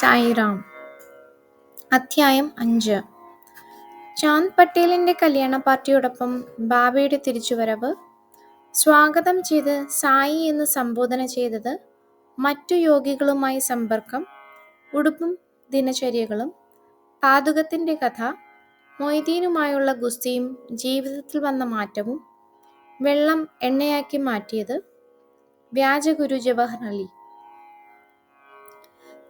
സായിറാം അധ്യായം അഞ്ച്. ചാന്ദ് പട്ടേലിന്റെ കല്യാണ പാർട്ടിയോടൊപ്പം ബാബയുടെ തിരിച്ചുവരവ് സ്വാഗതം ചെയ്ത് സായി എന്ന് സംബോധന ചെയ്തത് മറ്റു യോഗികളുമായി സമ്പർക്കം ഉടുപ്പും ദിനചര്യകളും പാതുകത്തിന്റെ കഥ മൊയ്തീനുമായുള്ള ഗുസ്തിയും ജീവിതത്തിൽ വന്ന മാറ്റവും വെള്ളം എണ്ണയാക്കി മാറ്റിയത് വ്യാജഗുരു ജവഹർ അലി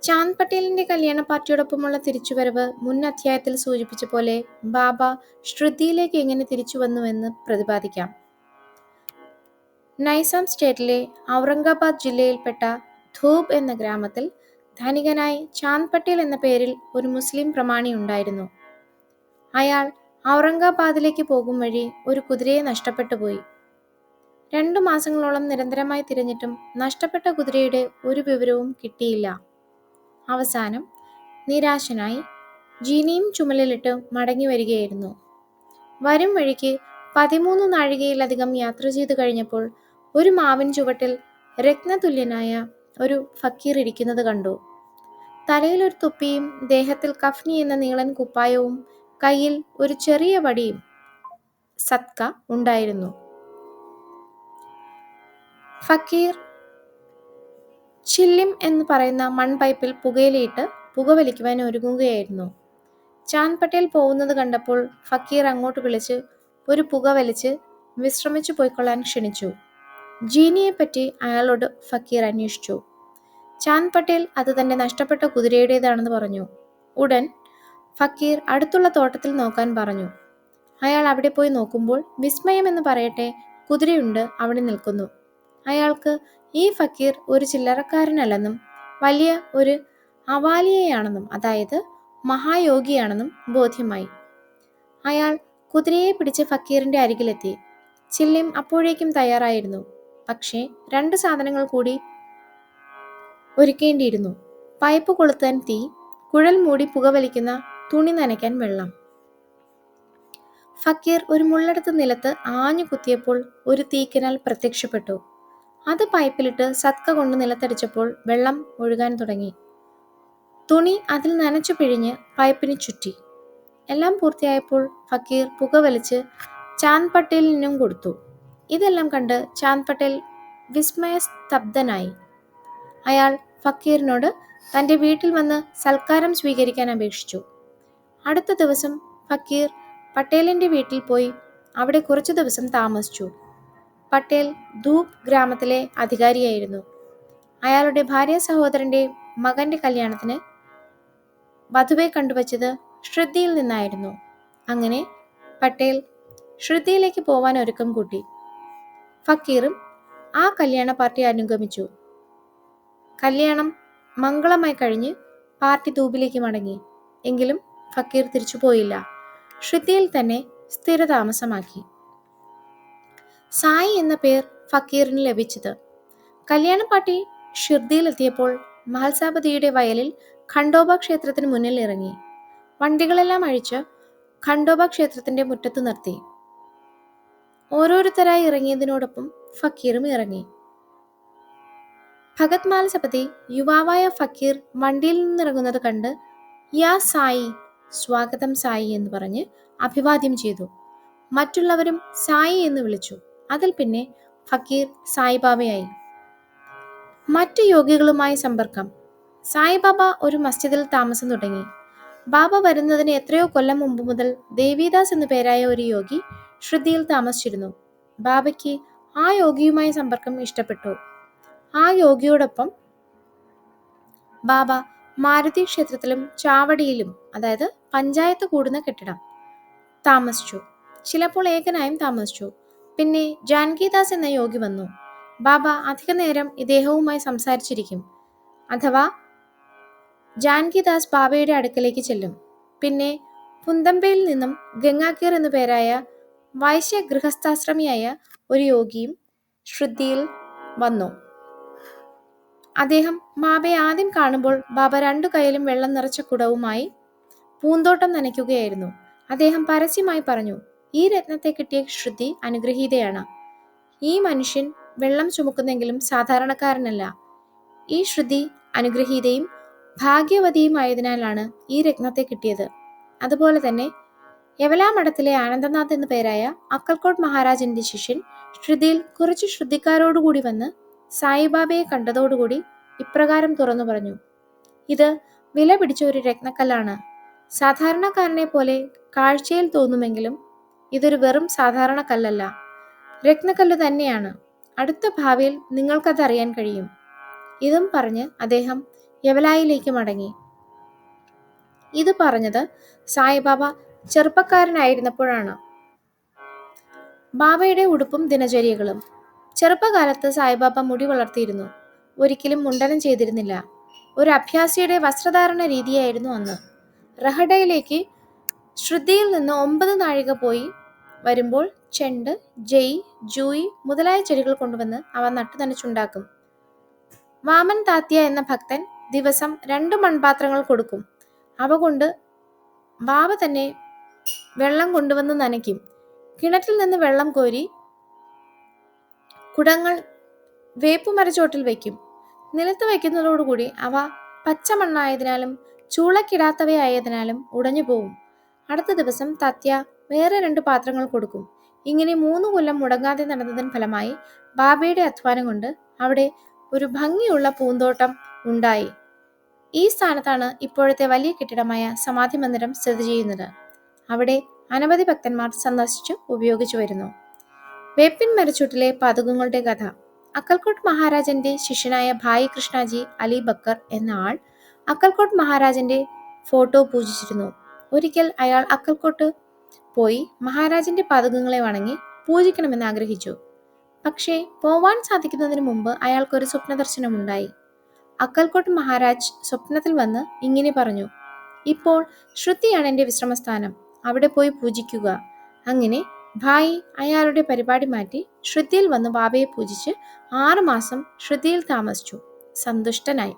ചാന്ദ് പട്ടേലിന്റെ കല്യാണ പാർട്ടിയോടൊപ്പമുള്ള തിരിച്ചുവരവ് മുൻ അധ്യായത്തിൽ സൂചിപ്പിച്ച പോലെ ബാബ ശ്രുതിയിലേക്ക് എങ്ങനെ തിരിച്ചു വന്നുവെന്ന് പ്രതിപാദിക്കാം. നൈസാം സ്റ്റേറ്റിലെ ഔറംഗാബാദ് ജില്ലയിൽപ്പെട്ട ധൂബ് എന്ന ഗ്രാമത്തിൽ ധനികനായി ചാന്ദ് പട്ടേൽ എന്ന പേരിൽ ഒരു മുസ്ലിം പ്രമാണി ഉണ്ടായിരുന്നു. അയാൾ ഔറംഗാബാദിലേക്ക് പോകും വഴി ഒരു കുതിരയെ നഷ്ടപ്പെട്ടു പോയി. രണ്ടു മാസങ്ങളോളം നിരന്തരമായി തിരഞ്ഞിട്ടും നഷ്ടപ്പെട്ട കുതിരയുടെ ഒരു വിവരവും കിട്ടിയില്ല. അവസാനം നിരാശനായി ജീനിയും ചുമലിലിട്ട് മടങ്ങി വരികയായിരുന്നു. വരും വഴിക്ക് പതിമൂന്ന് നാഴികയിലധികം യാത്ര ചെയ്തു കഴിഞ്ഞപ്പോൾ ഒരു മാവിൻ ചുവട്ടിൽ രത്നതുല്യനായ ഒരു ഫക്കീർ ഇരിക്കുന്നത് കണ്ടു. തലയിൽ ഒരു തുപ്പിയും ദേഹത്തിൽ കഫ്നി എന്ന നീളൻ കുപ്പായവും കയ്യിൽ ഒരു ചെറിയ വടിയും സത്ക ഉണ്ടായിരുന്നു. ഫക്കീർ ചില്ലിം എന്ന് പറയുന്ന മൺപൈപ്പിൽ പുകയിലയിട്ട് പുകവലിക്കുവാൻ ഒരുങ്ങുകയായിരുന്നു. ചാൻ പട്ടേൽ പോകുന്നത് കണ്ടപ്പോൾ ഫക്കീർ അങ്ങോട്ട് വിളിച്ച് ഒരു പുക വലിച്ച് വിശ്രമിച്ചു പോയിക്കൊള്ളാൻ ക്ഷണിച്ചു. ജീനിയെപ്പറ്റി അയാളോട് ഫക്കീർ അന്വേഷിച്ചു. ചാന്ദ് പട്ടേൽ അത് തന്റെ നഷ്ടപ്പെട്ട കുതിരയുടേതാണെന്ന് പറഞ്ഞു. ഉടൻ ഫക്കീർ അടുത്തുള്ള തോട്ടത്തിൽ നോക്കാൻ പറഞ്ഞു. അയാൾ അവിടെ പോയി നോക്കുമ്പോൾ വിസ്മയം എന്ന് പറയട്ടെ കുതിരയുണ്ട് അവിടെ നിൽക്കുന്നു. അയാൾക്ക് ഈ ഫക്കീർ ഒരു ചില്ലറക്കാരനല്ലെന്നും വലിയ ഒരു അവാലിയയാണെന്നും അതായത് മഹായോഗിയാണെന്നും ബോധ്യമായി. അയാൾ കുതിരയെ പിടിച്ച് ഫക്കീറിന്റെ അരികിലെത്തി. ചില്ലിം അപ്പോഴേക്കും തയ്യാറായിരുന്നു. പക്ഷേ രണ്ട് സാധനങ്ങൾ കൂടി ഒരുക്കേണ്ടിയിരുന്നു. പൈപ്പ് കൊളുത്താൻ തീ കുഴൽ മൂടി പുകവലിക്കുന്ന തുണി നനയ്ക്കാൻ വെള്ളം. ഫക്കീർ ഒരു മുള്ളെടുത്ത് നിലത്ത് ആഞ്ഞു കുത്തിയപ്പോൾ ഒരു തീക്കനാൽ പ്രത്യക്ഷപ്പെട്ടു. അത് പൈപ്പിലിട്ട് സത്ക കൊണ്ട് നിലത്തടിച്ചപ്പോൾ വെള്ളം ഒഴുകാൻ തുടങ്ങി. തുണി അതിൽ നനച്ചു പിഴിഞ്ഞ് പൈപ്പിന് ചുറ്റി. എല്ലാം പൂർത്തിയായപ്പോൾ ഫക്കീർ പുക വലിച്ച് ചാന്ദ് പട്ടേലിനും കൊടുത്തു. ഇതെല്ലാം കണ്ട് ചാന്ദ് പട്ടേൽ വിസ്മയസ്തബ്ധനായി അയാൾ ഫക്കീറിനോട് തന്റെ വീട്ടിൽ വന്ന് സൽക്കാരം സ്വീകരിക്കാൻ അപേക്ഷിച്ചു. അടുത്ത ദിവസം ഫക്കീർ പട്ടേലിന്റെ വീട്ടിൽ പോയി അവിടെ കുറച്ചു ദിവസം താമസിച്ചു. പട്ടേൽ ധൂപ് ഗ്രാമത്തിലെ അധികാരിയായിരുന്നു. അയാളുടെ ഭാര്യ സഹോദരന്റെ മകന്റെ കല്യാണത്തിന് വധുവെ കണ്ടുവച്ചത് ശ്രുതിയിൽ നിന്നായിരുന്നു. അങ്ങനെ പട്ടേൽ ശ്രുതിയിലേക്ക് പോവാൻ ഒരുക്കം കൂട്ടി. ഫക്കീറും ആ കല്യാണ പാർട്ടി അനുഗമിച്ചു. കല്യാണം മംഗളമായി കഴിഞ്ഞ് പാർട്ടി ധൂപിലേക്ക് മടങ്ങി. എങ്കിലും ഫക്കീർ തിരിച്ചു പോയില്ല ശ്രുതിയിൽ തന്നെ സ്ഥിരതാമസമാക്കി. സായി എന്ന പേർ ഫക്കീറിന് ലഭിച്ചത്. കല്യാണം പാട്ടി ഷിർദിയിലെത്തിയപ്പോൾ മഹത്സാപതിയുടെ വയലിൽ ഖണ്ഡോബ ക്ഷേത്രത്തിന് മുന്നിൽ ഇറങ്ങി. വണ്ടികളെല്ലാം അഴിച്ച് ഖണ്ഡോബ ക്ഷേത്രത്തിന്റെ മുറ്റത്ത് നിർത്തി. ഓരോരുത്തരായി ഇറങ്ങിയതിനോടൊപ്പം ഫക്കീറും ഇറങ്ങി. ഭഗത് മാൽസപതി യുവാവായ ഫക്കീർ വണ്ടിയിൽ നിന്നിറങ്ങുന്നത് കണ്ട് യാ സായി സ്വാഗതം സായി എന്ന് പറഞ്ഞ് അഭിവാദ്യം ചെയ്തു. മറ്റുള്ളവരും സായി എന്ന് വിളിച്ചു. അതിൽ പിന്നെ ഫക്കീർ സായിബാബയായി. മറ്റു യോഗികളുമായി സമ്പർക്കം. സായിബാബ ഒരു മസ്ജിദിൽ താമസം തുടങ്ങി. ബാബ വരുന്നതിന് എത്രയോ കൊല്ലം മുമ്പ് മുതൽ ദേവിദാസ് എന്നു പേരായ ഒരു യോഗി ശ്രുതിയിൽ താമസിച്ചിരുന്നു. ബാബയ്ക്ക് ആ യോഗിയുമായി സമ്പർക്കം ഇഷ്ടപ്പെട്ടു. ആ യോഗിയോടൊപ്പം ബാബ മാരുതി ക്ഷേത്രത്തിലും ചാവടിയിലും അതായത് പഞ്ചായത്ത് കൂടുന്ന കെട്ടിടം താമസിച്ചു. ചിലപ്പോൾ ഏകനായും താമസിച്ചു. പിന്നെ ജാൻകിദാസ് എന്ന യോഗി വന്നു. ബാബ അധിക നേരം ഇദ്ദേഹവുമായി സംസാരിച്ചിരിക്കും. അഥവാ ജാൻകിദാസ് ബാബയുടെ അടുക്കലേക്ക് ചെല്ലും. പിന്നെ പുന്തമ്പയിൽ നിന്നും ഗംഗാകീർ എന്നു പേരായ വൈശ്യ ഗൃഹസ്ഥാശ്രമിയായ ഒരു യോഗിയും ശ്രുതിയിൽ വന്നു. അദ്ദേഹം ബാബയെ ആദ്യം കാണുമ്പോൾ ബാബ രണ്ടു കൈയിലും വെള്ളം നിറച്ച കുടവുമായി പൂന്തോട്ടം നനയ്ക്കുകയായിരുന്നു. അദ്ദേഹം പരസ്യമായി പറഞ്ഞു ഈ രത്നത്തെ കിട്ടിയ ശ്രുതി അനുഗ്രഹീതയാണ്. ഈ മനുഷ്യൻ വെള്ളം ചുമക്കുന്നെങ്കിലും സാധാരണക്കാരനല്ല. ഈ ശ്രുതി അനുഗ്രഹീതയും ഭാഗ്യവതിയുമായതിനാലാണ് ഈ രത്നത്തെ കിട്ടിയത്. അതുപോലെ തന്നെ യവലാ മഠത്തിലെ ആനന്ദനാഥ് എന്നു പേരായ അക്കൽക്കോട്ട് മഹാരാജന്റെ ശിഷ്യൻ ശ്രുതിയിൽ കുറച്ച് ശ്രുതിക്കാരോടുകൂടി വന്ന് സായിബാബയെ കണ്ടതോടുകൂടി ഇപ്രകാരം തുറന്നു പറഞ്ഞു. ഇത് വില പിടിച്ച ഒരു രത്നക്കല്ലാണ്. സാധാരണക്കാരനെ പോലെ കാഴ്ചയിൽ തോന്നുമെങ്കിലും ഇതൊരു വെറും സാധാരണ കല്ലല്ല. രത്നക്കല്ല് തന്നെയാണ്. അടുത്ത ഭാവിയിൽ നിങ്ങൾക്കത് അറിയാൻ കഴിയും. ഇതും പറഞ്ഞ് അദ്ദേഹം യവലായിലേക്ക് മടങ്ങി. ഇത് പറഞ്ഞത് സായിബാബ ചെറുപ്പക്കാരനായിരുന്നപ്പോഴാണ്. ബാബയുടെ ഉടുപ്പും ദിനചര്യകളും. ചെറുപ്പകാലത്ത് സായിബാബ മുടി വളർത്തിയിരുന്നു. ഒരിക്കലും മുണ്ടനം ചെയ്തിരുന്നില്ല. ഒരു അഭ്യാസിയുടെ വസ്ത്രധാരണ രീതിയായിരുന്നു അന്ന്. റഹഡയിലേക്ക് ശ്രുതിയിൽ നിന്ന് ഒമ്പത് നാഴിക പോയി വരുമ്പോൾ ചെണ്ട് ജയ് ജൂയി മുതലായ ചെടികൾ കൊണ്ടുവന്ന് അവ നട്ടുനനച്ചുണ്ടാക്കും വാമൻ താത്യ എന്ന ഭക്തൻ ദിവസം രണ്ട് മൺപാത്രങ്ങൾ കൊടുക്കും. അവ കൊണ്ട് ബാബ തന്നെ വെള്ളം കൊണ്ടുവന്ന് നനയ്ക്കും. കിണറ്റിൽ നിന്ന് വെള്ളം കോരി കുടങ്ങൾ വേപ്പുമരച്ചോട്ടിൽ വയ്ക്കും. നിലത്ത് വയ്ക്കുന്നതോടുകൂടി അവ പച്ചമണ്ണായതിനാലും ചൂളക്കിടാത്തവയായതിനാലും ഉടഞ്ഞു പോവും അടുത്ത ദിവസം തത്യ വേറെ രണ്ട് പാത്രങ്ങൾ കൊടുക്കും. ഇങ്ങനെ മൂന്ന് കൊല്ലം മുടങ്ങാതെ നടന്നതിന് ഫലമായി ബാബയുടെ അധ്വാനം കൊണ്ട് അവിടെ ഒരു ഭംഗിയുള്ള പൂന്തോട്ടം ഉണ്ടായി. ഈ സ്ഥാനത്താണ് ഇപ്പോഴത്തെ വലിയ കെട്ടിടമായ സമാധി മന്ദിരം സ്ഥിതി ചെയ്യുന്നത്. അവിടെ അനവധി ഭക്തന്മാർ സന്ദർശിച്ചു ഉപയോഗിച്ചു വരുന്നു. വേപ്പിൻ മരച്ചൂട്ടിലെ പതുകങ്ങളുടെ കഥ. അക്കൽക്കോട്ട് മഹാരാജന്റെ ശിഷ്യനായ ഭായി കൃഷ്ണജി അലി ബക്കർ എന്ന ആൾ അക്കൽക്കോട്ട് മഹാരാജന്റെ ഫോട്ടോ പൂജിച്ചിരുന്നു. ഒരിക്കൽ അയാൾ അക്കൽക്കോട്ട് പോയി മഹാരാജന്റെ പതകങ്ങളെ വണങ്ങി പൂജിക്കണമെന്ന് ആഗ്രഹിച്ചു. പക്ഷേ പോവാൻ സാധിക്കുന്നതിന് മുമ്പ് അയാൾക്കൊരു സ്വപ്നദർശനമുണ്ടായി. അക്കൽക്കോട്ട് മഹാരാജ് സ്വപ്നത്തിൽ വന്ന് ഇങ്ങനെ പറഞ്ഞു ഇപ്പോൾ ശ്രുതിയാണ് എന്റെ വിശ്രമസ്ഥാനം. അവിടെ പോയി പൂജിക്കുക. അങ്ങനെ ഭായി അയാളുടെ പരിപാടി മാറ്റി ശ്രുതിയിൽ വന്ന് ബാബയെ പൂജിച്ച് ആറു മാസം ശ്രുതിയിൽ താമസിച്ചു. സന്തുഷ്ടനായി.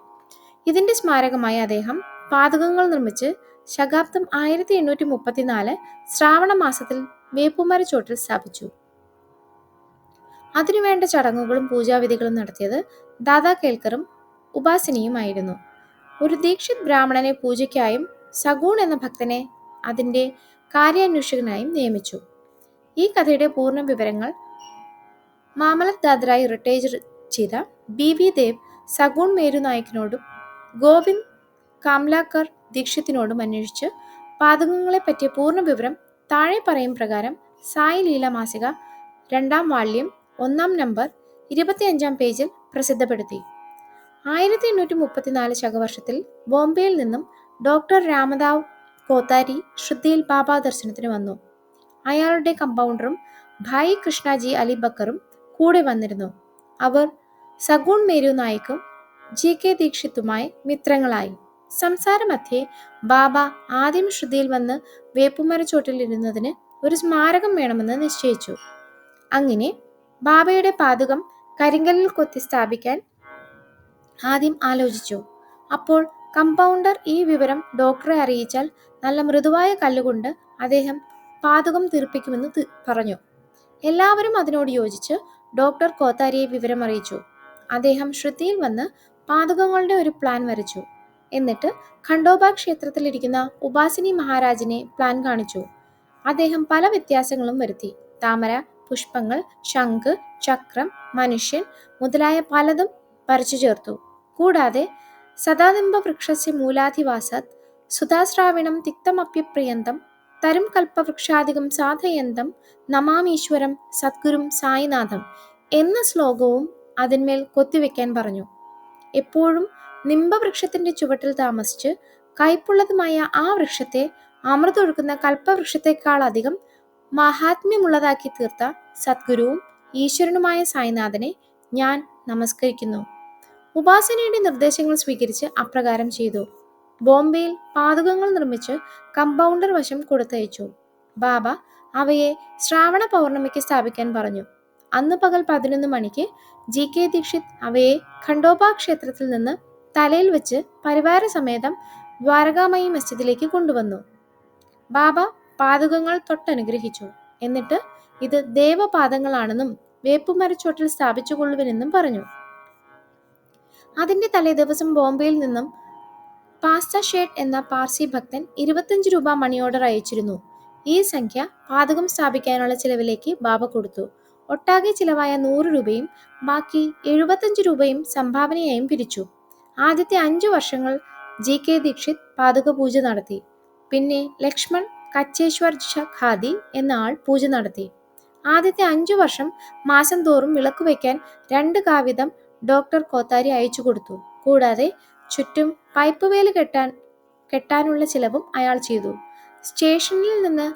ഇതിന്റെ സ്മാരകമായി അദ്ദേഹം പാതകങ്ങൾ നിർമ്മിച്ച് ശകാബ്ദം ആയിരത്തി എണ്ണൂറ്റി മുപ്പത്തിനാല് ശ്രാവണ മാസത്തിൽ വേപ്പുമര ചോട്ടിൽ സ്ഥാപിച്ചു. അതിനുവേണ്ട ചടങ്ങുകളും പൂജാവിധികളും നടത്തിയത് ദാദാ കേൽക്കറും ഉപാസിനിയുമായിരുന്നു. ഒരു ദീക്ഷിത് ബ്രാഹ്മണനെ പൂജയ്ക്കായും സഗൂൺ എന്ന ഭക്തനെ അതിന്റെ കാര്യാന്വേഷകനായും നിയമിച്ചു. ഈ കഥയുടെ പൂർണ വിവരങ്ങൾ മാമലത് ദാദറായി റിട്ടയർ ചെയ്ത ബി വി ദേവ് സഗൂൺ മേരു നായിക്കിനോടും ഗോവിന്ദ് കാംലാക്കർ ദീക്ഷിത്തിനോടും അന്വേഷിച്ച് പാതകങ്ങളെ പറ്റിയ പൂർണ വിവരം താഴെ പറയും പ്രകാരം സായി ലീല മാസിക രണ്ടാം വാള്യം ഒന്നാം നമ്പർ ഇരുപത്തിയഞ്ചാം പേജിൽ പ്രസിദ്ധപ്പെടുത്തി. ആയിരത്തി എണ്ണൂറ്റി മുപ്പത്തിനാല് ശകവർഷത്തിൽ ബോംബെയിൽ നിന്നും ഡോക്ടർ രാമദാവ് കോത്താരി ശ്രദ്ധയിൽ ബാബാ ദർശനത്തിന് വന്നു. അയാളുടെ കമ്പൗണ്ടറും ഭായി കൃഷ്ണജി അലി ബക്കറും കൂടെ വന്നിരുന്നു. അവർ സഗുൺ മേരു നായിക്കും ജി കെ ദീക്ഷിത്തുമായി മിത്രങ്ങളായി. സംസാരമധ്യേ ബാബ ആദ്യം ശ്രുതിയിൽ വന്ന് വേപ്പുമരച്ചോട്ടിൽ ഇരുന്നതിന് ഒരു സ്മാരകം വേണമെന്ന് നിശ്ചയിച്ചു. അങ്ങനെ ബാബയുടെ പാതുകം കരിങ്കല്ലിൽ കൊത്തി സ്ഥാപിക്കാൻ ആദ്യം ആലോചിച്ചു. അപ്പോൾ കമ്പൗണ്ടർ ഈ വിവരം ഡോക്ടറെ അറിയിച്ചാൽ നല്ല മൃദുവായ കല്ലുകൊണ്ട് അദ്ദേഹം പാതുകം തീർപ്പിക്കുമെന്ന് പറഞ്ഞു. എല്ലാവരും അതിനോട് യോജിച്ച് ഡോക്ടർ കോത്താരിയെ വിവരം അറിയിച്ചു അദ്ദേഹം ശ്രുതിയിൽ വന്ന് പാതുകങ്ങളുടെ ഒരു പ്ലാൻ വരച്ചു. എന്നിട്ട് ഖണ്ഡോബ ക്ഷേത്രത്തിലിരിക്കുന്ന ഉപാസിനി മഹാരാജിനെ പ്ലാൻ കാണിച്ചു. അദ്ദേഹം പല വ്യത്യാസങ്ങളും വരുത്തി. താമര പുഷ്പങ്ങൾ ശംഖ് ചക്രം മനുഷ്യൻ മുതലായ പലതും വരച്ചു ചേർത്തു. കൂടാതെ സദാനിംബ വൃക്ഷസ്യ മൂലാധിവാസത് സുധാശ്രാവണം തിക്തമപ്യപ്രിയന്തം തരും കൽപ്പവൃക്ഷാധികം സാധയന്തം നമാമീശ്വരം സദ്ഗുരും സായിനാഥം എന്ന ശ്ലോകവും അതിന്മേൽ കൊത്തിവെക്കാൻ പറഞ്ഞു. എപ്പോഴും നിംബവൃക്ഷത്തിന്റെ ചുവട്ടിൽ താമസിച്ച് കയ്പുള്ളതുമായ ആ വൃക്ഷത്തെ അമൃതൊഴുക്കുന്ന കൽപ്പവൃക്ഷത്തെക്കാൾ അധികം മഹാത്മ്യമുള്ളതാക്കി തീർത്ത സദ്ഗുരുവും ഈശ്വരനുമായ സായിനാഥനെ ഞാൻ നമസ്കരിക്കുന്നു. ഉപാസനയുടെ നിർദ്ദേശങ്ങൾ സ്വീകരിച്ച് അപ്രകാരം ചെയ്തു. ബോംബെയിൽ പാതകങ്ങൾ നിർമ്മിച്ച് കമ്പൗണ്ടർ വശം കൊടുത്തയച്ചു. ബാബ അവയെ ശ്രാവണ പൗർണമിക്ക് സ്ഥാപിക്കാൻ പറഞ്ഞു. അന്ന് പകൽ പതിനൊന്ന് മണിക്ക് ജി കെ ദീക്ഷിത് അവയെ ഖണ്ഡോബ ക്ഷേത്രത്തിൽ നിന്ന് തലയിൽ വെച്ച് പരിവാര സമേതം ദ്വാരകാമയി മസ്ജിദിലേക്ക് കൊണ്ടുവന്നു. ബാബ പാതകങ്ങൾ തൊട്ടനുഗ്രഹിച്ചു. എന്നിട്ട് ഇത് ദേവപാദങ്ങളാണെന്നും വേപ്പുമരച്ചോട്ടിൽ സ്ഥാപിച്ചുകൊള്ളുവിനെന്നും പറഞ്ഞു. അതിന്റെ തലേ ദിവസം ബോംബെയിൽ നിന്നും പാസ്ത ഷേഡ് എന്ന പാർസി ഭക്തൻ ഇരുപത്തഞ്ച് രൂപ മണി ഓർഡർ അയച്ചിരുന്നു. ഈ സംഖ്യ പാതകം സ്ഥാപിക്കാനുള്ള ചിലവിലേക്ക് ബാബ കൊടുത്തു. ഒട്ടാകെ ചിലവായ നൂറ് രൂപയും ബാക്കി എഴുപത്തഞ്ച് രൂപയും സംഭാവനയായും പിരിച്ചു. ആദ്യത്തെ അഞ്ചു വർഷങ്ങൾ ജി കെ ദീക്ഷിത് പാതക പൂജ നടത്തി. പിന്നെ ലക്ഷ്മൺ കച്ചേശ്വർ ഖാദി എന്ന ആൾ പൂജ നടത്തി. ആദ്യത്തെ അഞ്ചു വർഷം മാസം തോറും വിളക്ക് വയ്ക്കാൻ രണ്ട് കാവിധം ഡോക്ടർ കോത്താരി അയച്ചു കൊടുത്തു. കൂടാതെ ചുറ്റും പൈപ്പ് വേൽ കെട്ടാൻ കെട്ടാനുള്ള ചിലവും അയാൾ ചെയ്തു. സ്റ്റേഷനിൽ നിന്ന്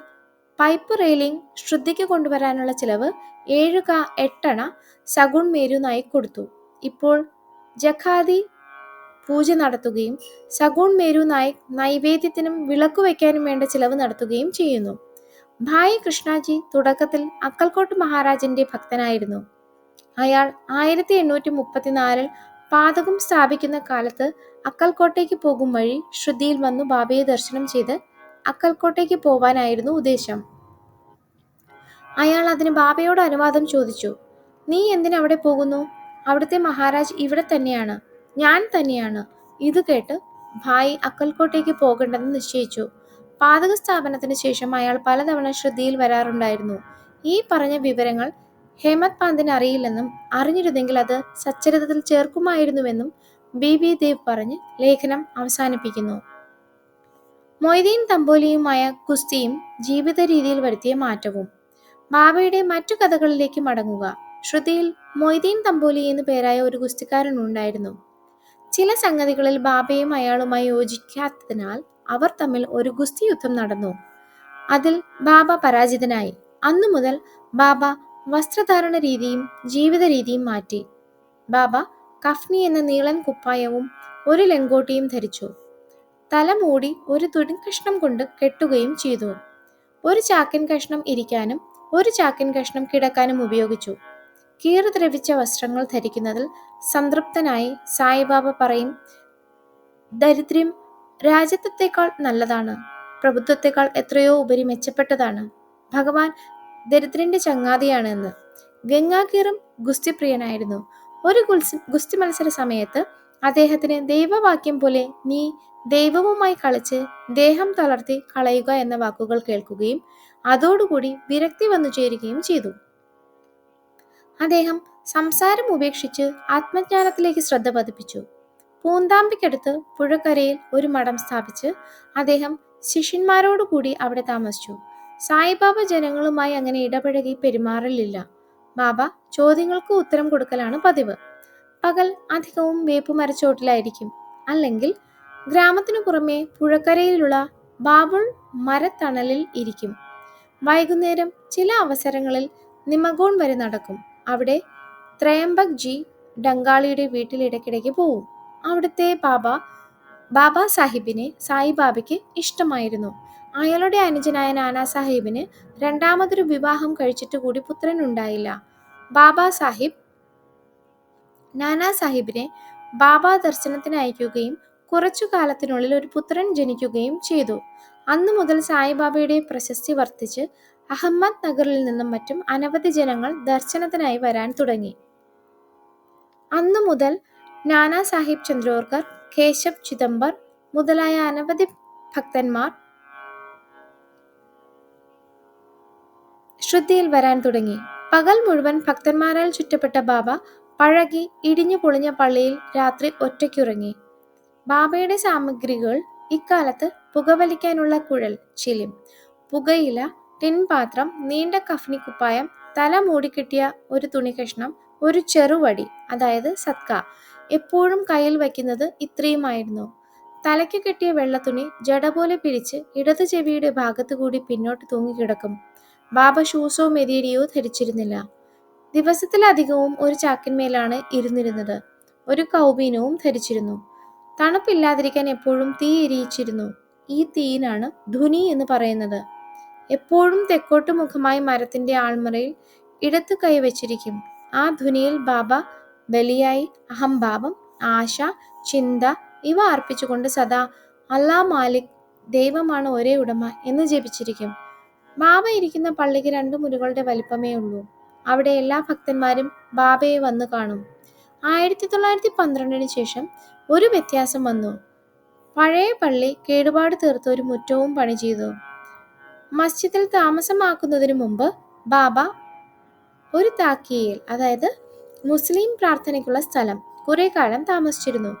പൈപ്പ് റെയിലിംഗ് ശ്രദ്ധയ്ക്ക് കൊണ്ടുവരാനുള്ള ചിലവ് ഏഴ് കാ എട്ടണ സഗുൺ മേരു നായിക് കൊടുത്തു. ഇപ്പോൾ ജഖാദി പൂജ നടത്തുകയും സഗുൺ മേരു നായക് നൈവേദ്യത്തിനും വിളക്ക് വയ്ക്കാനും വേണ്ട ചിലവ് നടത്തുകയും ചെയ്യുന്നു. ഭായി കൃഷ്ണാജി തുടക്കത്തിൽ അക്കൽക്കോട്ട് മഹാരാജന്റെ ഭക്തനായിരുന്നു. അയാൾ ആയിരത്തി എണ്ണൂറ്റി മുപ്പത്തിനാലിൽ പാതകം സ്ഥാപിക്കുന്ന കാലത്ത് അക്കൽക്കോട്ടേക്ക് പോകും വഴി ശ്രുതിയിൽ വന്നു ബാബയെ ദർശനം ചെയ്ത് അക്കൽക്കോട്ടേക്ക് പോവാനായിരുന്നു ഉദ്ദേശം. അയാൾ അതിന് ബാബയോട് അനുവാദം ചോദിച്ചു. നീ എന്തിനവിടെ പോകുന്നു? അവിടുത്തെ മഹാരാജ് ഇവിടെ തന്നെയാണ്. ഞാൻ തന്നെയാണ്. ഇത് കേട്ട് ഭായി അക്കൽക്കോട്ടേക്ക് പോകേണ്ടെന്ന് നിശ്ചയിച്ചു. പാതക സ്ഥാപനത്തിന് ശേഷം അയാൾ പലതവണ ശ്രദ്ധയിൽ വരാറുണ്ടായിരുന്നു. ഈ പറഞ്ഞ വിവരങ്ങൾ ഹേമത് പാന്തിന് അറിയില്ലെന്നും അറിഞ്ഞിരുന്നെങ്കിൽ അത് സച്ചരിതത്തിൽ ചേർക്കുമായിരുന്നുവെന്നും ബി ബി ദേവ് പറഞ്ഞ് ലേഖനം അവസാനിപ്പിക്കുന്നു. മൊയ്തീൻ തമ്പോലിയുമായ കുസ്തിയും ജീവിത രീതിയിൽ വരുത്തിയ മാറ്റവും. ബാബയുടെ മറ്റു കഥകളിലേക്ക് മടങ്ങുക. ശ്രുതിയിൽ മൊയ്തീൻ തമ്പോലി എന്നു പേരായ ഒരു ഗുസ്തിക്കാരൻ ഉണ്ടായിരുന്നു. ചില സംഗതികളിൽ ബാബയും അയാളുമായി യോജിക്കാത്തതിനാൽ അവർ തമ്മിൽ ഒരു ഗുസ്തി യുദ്ധം നടന്നു. അതിൽ ബാബ പരാജിതനായി. അന്നു മുതൽ ബാബ വസ്ത്രധാരണ രീതിയും ജീവിത രീതിയും മാറ്റി. ബാബ കഫ്നി എന്ന നീളൻ കുപ്പായവും ഒരു ലെങ്കോട്ടിയും ധരിച്ചു. തല മൂടി ഒരു തുണിക്കഷ്ണം കൊണ്ട് കെട്ടുകയും ചെയ്തു. ഒരു ചാക്കൻ കഷ്ണം ഇരിക്കാനും ഒരു ചാക്കൻ കഷ്ണം കിടക്കാനും ഉപയോഗിച്ചു. കീറി ദ്രവിച്ച വസ്ത്രങ്ങൾ ധരിക്കുന്നതിൽ സംതൃപ്തനായി സായിബാബ പറയും ദരിദ്ര്യം രാജ്യത്വത്തെക്കാൾ നല്ലതാണ്. പ്രഭുത്വത്തെക്കാൾ എത്രയോ ഉപരി മെച്ചപ്പെട്ടതാണ്. ഭഗവാൻ ദരിദ്രന്റെ ചങ്ങാതിയാണ് എന്ന്. ഗംഗാകീറും ഗുസ്തിപ്രിയനായിരുന്നു. ഒരു ഗുൽസി ഗുസ്തി മത്സര സമയത്ത് അദ്ദേഹത്തിന് ദൈവവാക്യം പോലെ നീ ദൈവവുമായി കളിച്ച് ദേഹം തളർത്തി കളയുക എന്ന വാക്കുകൾ കേൾക്കുകയും അതോടുകൂടി വിരക്തി വന്നു ചേരുകയും ചെയ്തു. അദ്ദേഹം സംസാരം ഉപേക്ഷിച്ച് ആത്മജ്ഞാനത്തിലേക്ക് ശ്രദ്ധ പതിപ്പിച്ചു. പൂന്താമ്പിക്കടുത്ത് പുഴക്കരയിൽ ഒരു മഠം സ്ഥാപിച്ച് അദ്ദേഹം ശിഷ്യന്മാരോടുകൂടി അവിടെ താമസിച്ചു. സായിബാബ ജനങ്ങളുമായി അങ്ങനെ ഇടപഴകി പെരുമാറലില്ല. ബാബ ചോദ്യങ്ങൾക്ക് ഉത്തരം കൊടുക്കലാണ് പതിവ്. പകൽ അധികവും വേപ്പുമരച്ചോട്ടിലായിരിക്കും. അല്ലെങ്കിൽ ഗ്രാമത്തിനു പുറമെ പുഴക്കരയിലുള്ള ബാബുൾ മരത്തണലിൽ ഇരിക്കും. വൈകുന്നേരം ചില അവസരങ്ങളിൽ നിമഗോൺ വരെ നടക്കും. അവിടെ ത്രയംബക് ജി ഡങ്കാളിയുടെ വീട്ടിൽ ഇടയ്ക്കിടയ്ക്ക് പോവും. അവിടുത്തെ ബാബ ബാബ സാഹിബിനെ സായിബാബയ്ക്ക് ഇഷ്ടമായിരുന്നു. അയാളുടെ അനുജനായ നാനാ സാഹിബിന് രണ്ടാമതൊരു വിവാഹം കഴിച്ചിട്ട് കൂടി പുത്രൻ ഉണ്ടായില്ല. ബാബ സാഹിബ് നാനാ സാഹിബിനെ ബാബ ദർശനത്തിന് അയക്കുകയും കുറച്ചു കാലത്തിനുള്ളിൽ ഒരു പുത്രൻ ജനിക്കുകയും ചെയ്തു. അന്നു മുതൽ സായിബാബയുടെ പ്രശസ്തി വർദ്ധിച്ച് അഹമ്മദ് നഗറിൽ നിന്നും മറ്റും അനവധി ജനങ്ങൾ ദർശനത്തിനായി വരാൻ തുടങ്ങി. അന്നു മുതൽ നാനാ സാഹിബ് ചന്ദ്രോർക്കർ കേശവ് ചിദംബർ മുതലായ അനവധി ഭക്തന്മാർ ശ്രദ്ധയിൽ വരാൻ തുടങ്ങി. പകൽ മുഴുവൻ ഭക്തന്മാരാൽ ചുറ്റപ്പെട്ട ബാബ പഴകി ഇടിഞ്ഞു പൊളിഞ്ഞ പള്ളിയിൽ രാത്രി ഒറ്റയ്ക്കുറങ്ങി. ബാബയുടെ സാമഗ്രികൾ ഇക്കാലത്ത് പുകവലിക്കാനുള്ള കുഴൽ ചിലിം പുകയില ടിൻപാത്രം നീണ്ട കഫ്നി കുപ്പായം തല മൂടിക്കെട്ടിയ ഒരു തുണി കഷ്ണം ഒരു ചെറുവടി അതായത് സത്ക എപ്പോഴും കയ്യിൽ വയ്ക്കുന്നത് ഇത്രയുമായിരുന്നു. തലയ്ക്ക് കെട്ടിയ വെള്ളത്തുണി ജട പോലെ പിരിച്ച് ഇടതു ചെവിയുടെ ഭാഗത്തു കൂടി പിന്നോട്ട് തൂങ്ങിക്കിടക്കും ബാബ ഷൂസോ മെതിയടിയോ ധരിച്ചിരുന്നില്ല. ദിവസത്തിലധികവും ഒരു ചാക്കിന്മേലാണ് ഇരുന്നിരുന്നത്. ഒരു കൗബീനവും ധരിച്ചിരുന്നു. തണുപ്പില്ലാതിരിക്കാൻ എപ്പോഴും തീ എരിയിച്ചിരുന്നു. ഈ തീയിനാണ് ധുനി എന്ന് പറയുന്നത്. എപ്പോഴും തെക്കോട്ട് മുഖമായി മരത്തിന്റെ ആൾമറയിൽ ഇടത്ത് കൈ വെച്ചിരിക്കും. ആ ധ്വനിയിൽ ബാബ ബലിയായി അഹംഭാവം ആശ ചിന്ത ഇവ അർപ്പിച്ചുകൊണ്ട് സദാ അല്ലാ മാലിക് ദൈവമാണ് ഒരേ ഉടമ എന്ന് ജപിച്ചിരിക്കും. ബാബ ഇരിക്കുന്ന പള്ളിക്ക് രണ്ട് മുറികളുടെ വലിപ്പമേ ഉള്ളൂ. അവിടെ എല്ലാ ഭക്തന്മാരും ബാബയെ വന്നു കാണും. ആയിരത്തി തൊള്ളായിരത്തി പന്ത്രണ്ടിന് ശേഷം ഒരു വ്യത്യാസം വന്നു. പഴയ പള്ളി കേടുപാട് തീർത്ത് ഒരു മുറ്റവും പണി ചെയ്തു. മസ്ജിദിൽ താമസമാക്കുന്നതിനു മുമ്പ് ബാബ ഒരു താക്കിയയിൽ അതായത് മുസ്ലിം പ്രാർത്ഥനയ്ക്കുള്ള സ്ഥലം കുറെ കാലം താമസിച്ചിരുന്നു.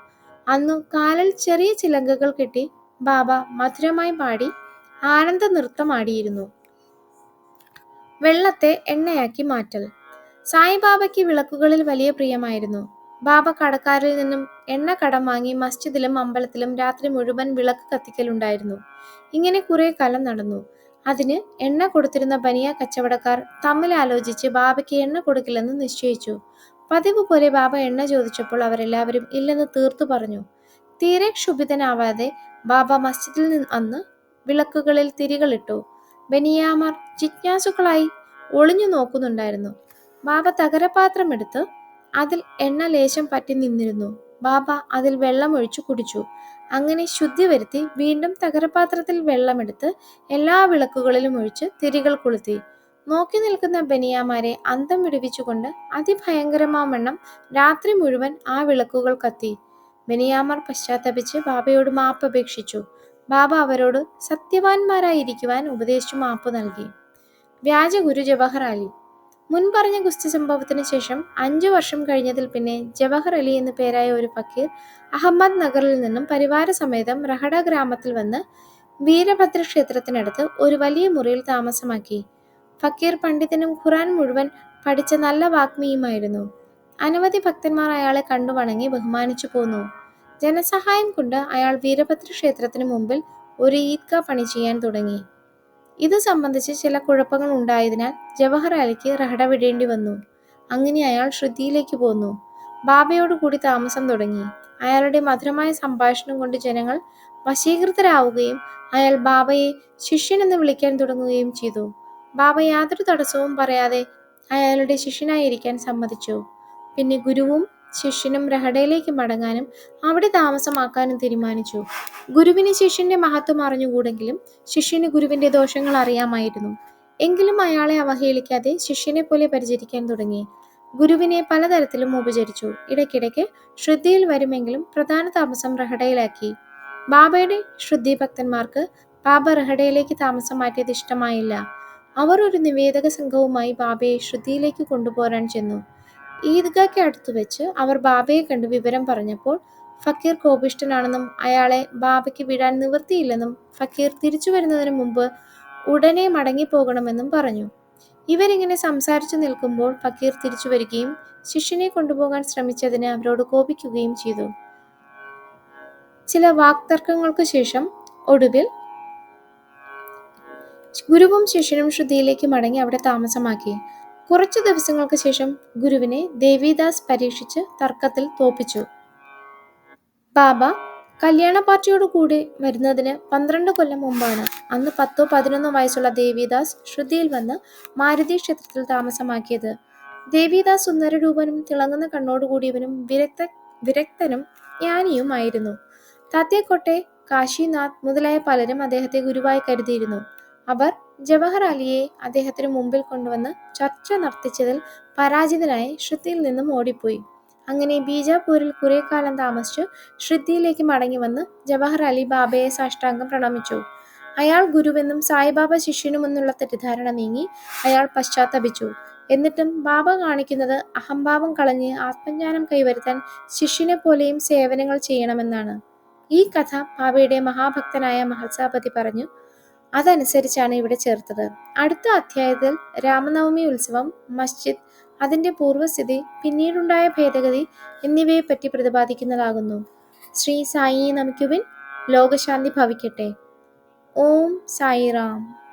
അന്നു കാലിൽ ചെറിയ ചിലങ്കകൾ കെട്ടി ബാബ മധുരമായി പാടി ആനന്ദ നൃത്തമാടിയിരുന്നു വെള്ളത്തെ എണ്ണയാക്കി മാറ്റൽ. സായിബാബയ്ക്ക് വിളക്കുകളിൽ വലിയ പ്രിയമായിരുന്നു. ബാബ കടക്കാരിൽ നിന്നും എണ്ണ കടം വാങ്ങി മസ്ജിദിലും അമ്പലത്തിലും രാത്രി മുഴുവൻ വിളക്ക് കത്തിക്കലുണ്ടായിരുന്നു. ഇങ്ങനെ കുറെ കാലം നടന്നു. അതിന് എണ്ണ കൊടുത്തിരുന്ന ബനിയ കച്ചവടക്കാർ തമ്മിൽ ആലോചിച്ച് ബാബയ്ക്ക് എണ്ണ കൊടുക്കില്ലെന്ന് നിശ്ചയിച്ചു. പതിവ് പോലെ ബാബ എണ്ണ ചോദിച്ചപ്പോൾ അവരെല്ലാവരും ഇല്ലെന്ന് തീർത്തു പറഞ്ഞു. തീരെ ക്ഷുഭിതനാവാതെ ബാബ മസ്ജിദിൽ നിന്ന് അന്ന് വിളക്കുകളിൽ തിരികളിട്ടു. ബനിയാമാർ ജിജ്ഞാസുക്കളായി ഒളിഞ്ഞു നോക്കുന്നുണ്ടായിരുന്നു. ബാബ തകരപാത്രം എടുത്ത് അതിൽ എണ്ണ ലേശം പറ്റി നിന്നിരുന്നു. ബാബ അതിൽ വെള്ളം ഒഴിച്ചു കുടിച്ചു. അങ്ങനെ ശുദ്ധി വരുത്തി വീണ്ടും തകരപാത്രത്തിൽ വെള്ളമെടുത്ത് എല്ലാ വിളക്കുകളിലും ഒഴിച്ച് തിരികൾ കൊളുത്തി. നോക്കി നിൽക്കുന്ന ബനിയാമാരെ അന്തം വിടുവിച്ചുകൊണ്ട് അതിഭയങ്കരമാവണ്ണം രാത്രി മുഴുവൻ ആ വിളക്കുകൾ കത്തി. ബനിയാമാർ പശ്ചാത്തപിച്ച് ബാബയോട് മാപ്പ് അപേക്ഷിച്ചു. ബാബ അവരോട് സത്യവാൻമാരായിരിക്കുവാൻ ഉപദേശിച്ചു മാപ്പ് നൽകി. വ്യാജ ഗുരു ജവഹർ അലി മുൻപറഞ്ഞ ഗുസ്തി സംഭവത്തിന് ശേഷം അഞ്ചു വർഷം കഴിഞ്ഞതിൽ പിന്നെ ജവഹർ അലി എന്ന പേരായ ഒരു ഫക്കീർ അഹമ്മദ് നഗറിൽ നിന്നും പരിവാര സമേതം റഹഡ ഗ്രാമത്തിൽ വന്ന് വീരഭദ്ര ക്ഷേത്രത്തിനടുത്ത് ഒരു വലിയ മുറിയിൽ താമസമാക്കി. ഫക്കീർ പണ്ഡിതനും ഖുറാൻ മുഴുവൻ പഠിച്ച നല്ല വാഗ്മിയുമായിരുന്നു. അനവധി ഭക്തന്മാർ അയാളെ കണ്ടു വണങ്ങി ബഹുമാനിച്ചു പോന്നു. ജനസഹായം കൊണ്ട് അയാൾ വീരഭദ്ര ക്ഷേത്രത്തിന് മുമ്പിൽ ഒരു ഈദ്ഗാ പണി ചെയ്യാൻ തുടങ്ങി. ഇത് സംബന്ധിച്ച് ചില കുഴപ്പങ്ങൾ ഉണ്ടായതിനാൽ ജവഹർ അലിക്ക് റഹട വിടേണ്ടി വന്നു. അങ്ങനെ അയാൾ ശ്രുതിയിലേക്ക് പോന്നു. ബാബയോട് കൂടി താമസം തുടങ്ങി. അയാളുടെ മധുരമായ സംഭാഷണം കൊണ്ട് ജനങ്ങൾ വശീകൃതരാവുകയും അയാൾ ബാബയെ ശിഷ്യനെന്ന് വിളിക്കാൻ തുടങ്ങുകയും ചെയ്തു. ബാബ യാതൊരു തടസ്സവും പറയാതെ അയാളുടെ ശിഷ്യനായിരിക്കാൻ സമ്മതിച്ചു. പിന്നെ ഗുരുവും ശിഷ്യനും റഹഡയിലേക്ക് മടങ്ങാനും അവിടെ താമസമാക്കാനും തീരുമാനിച്ചു. ഗുരുവിന് ശിഷ്യന്റെ മഹത്വം അറിഞ്ഞുകൂടെങ്കിലും ശിഷ്യന് ഗുരുവിന്റെ ദോഷങ്ങൾ അറിയാമായിരുന്നു. എങ്കിലും അയാളെ അവഹേളിക്കാതെ ശിഷ്യനെ പോലെ പരിചരിക്കാൻ തുടങ്ങി. ഗുരുവിനെ പലതരത്തിലും ഉപചരിച്ചു. ഇടയ്ക്കിടയ്ക്ക് ശ്രദ്ധയിൽ വരുമെങ്കിലും പ്രധാന താമസം റഹഡയിലാക്കി ബാബയുടെ ശ്രദ്ധി ഭക്തന്മാർക്ക് ബാബ റഹഡയിലേക്ക് താമസം മാറ്റിയത് ഇഷ്ടമായില്ല. അവർ ഒരു നിവേദക സംഘവുമായി ബാബയെ ശ്രദ്ധയിലേക്ക് കൊണ്ടുപോരാൻ ചെന്നു. ഈദ്ഗായ്ക്ക് അടുത്തു വെച്ച് അവർ ബാബയെ കണ്ട് വിവരം പറഞ്ഞപ്പോൾ ഫക്കീർ കോപിഷ്ടനാണെന്നും അയാളെ ബാബയ്ക്ക് വിടാൻ നിവൃത്തിയില്ലെന്നും ഫക്കീർ തിരിച്ചു വരുന്നതിന് മുമ്പ് ഉടനെ മടങ്ങിപ്പോകണമെന്നും പറഞ്ഞു. ഇവരിങ്ങനെ സംസാരിച്ചു നിൽക്കുമ്പോൾ ഫക്കീർ തിരിച്ചു വരികയും ശിഷ്യനെ കൊണ്ടുപോകാൻ ശ്രമിച്ചതിന് അവരോട് കോപിക്കുകയും ചെയ്തു. ചില വാക്തർക്കങ്ങൾക്ക് ശേഷം ഒടുവിൽ ഗുരുവും ശിഷ്യനും ശ്രുതിയിലേക്ക് മടങ്ങി അവിടെ താമസമാക്കി. കുറച്ചു ദിവസങ്ങൾക്ക് ശേഷം ഗുരുവിനെ ദേവിദാസ് പരീക്ഷിച്ച് തർക്കത്തിൽ തോപ്പിച്ചു. ബാബ കല്യാണ പാർട്ടിയോട് കൂടി വരുന്നതിന് പന്ത്രണ്ട് കൊല്ലം മുമ്പാണ്. അന്ന് പത്തോ പതിനൊന്നോ വയസ്സുള്ള ദേവിദാസ് ശ്രുതിയിൽ വന്ന് മാരുതി ക്ഷേത്രത്തിൽ താമസമാക്കിയത്. ദേവിദാസ് സുന്ദരരൂപനും തിളങ്ങുന്ന കണ്ണോടുകൂടിയവനും വിരക്ത വിരക്തനും ജ്ഞാനിയുമായിരുന്നു. താത്തേക്കോട്ടെ കാശിനാഥ് മുതലായ പലരും അദ്ദേഹത്തെ ഗുരുവായി കരുതിയിരുന്നു. അവർ ജവഹർ അലിയെ അദ്ദേഹത്തിന് മുമ്പിൽ കൊണ്ടുവന്ന് ചർച്ച നടത്തിച്ചതിൽ പരാജിതനായി ശ്രുതിയിൽ നിന്നും ഓടിപ്പോയി. അങ്ങനെ ബീജാപൂരിൽ കുറെ കാലം താമസിച്ച് ശ്രുതിയിലേക്ക് മടങ്ങി വന്ന് ജവഹർ അലി ബാബയെ സാഷ്ടാംഗം പ്രണമിച്ചു. അയാൾ ഗുരുവെന്നും സായിബാബ ശിഷ്യനുമെന്നുള്ള തെറ്റിദ്ധാരണ നീങ്ങി അയാൾ പശ്ചാത്തപിച്ചു. എന്നിട്ടും ബാബ കാണിക്കുന്നത് അഹംഭാവം കളഞ്ഞ് ആത്മജ്ഞാനം കൈവരുത്താൻ ശിഷ്യനെ പോലെയും സേവനങ്ങൾ ചെയ്യണമെന്നാണ്. ഈ കഥ ബാബയുടെ മഹാഭക്തനായ മഹത്സാപതി പറഞ്ഞു. അതനുസരിച്ചാണ് ഇവിടെ ചേർത്തത്. അടുത്ത അധ്യായത്തിൽ രാമനവമി ഉത്സവം മസ്ജിദ് അതിന്റെ പൂർവസ്ഥിതി പിന്നീടുണ്ടായ ഭേദഗതി എന്നിവയെ പറ്റി പ്രതിപാദിക്കുന്നതാകുന്നു. ശ്രീ സായി നമിക്കുവിൻ ലോകശാന്തി ഭവിക്കട്ടെ. ഓം സായിറാം